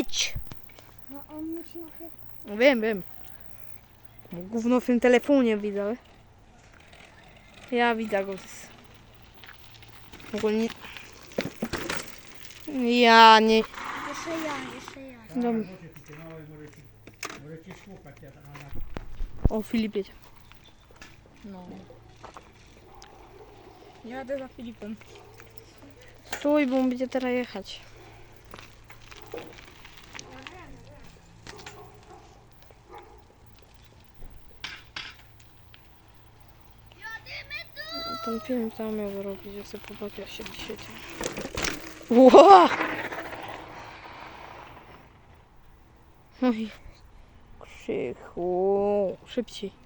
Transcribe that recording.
leć! No on musi najpierw... No Wiem, wiem. Gówno w tym telefonie widzę. Ja widzę go. Ogólnie. Ja nie. Jeszcze ja, jeszcze ja. Dobra. Możecie słuchać. Ja na O, Filip jedzie. No. Jadę za Filipem. Stój, bo on będzie teraz jechać. Ten film tam miał zrobić, ja sobie pobawię się dzisiaj. Ło! Oj, Krzychu, szybciej.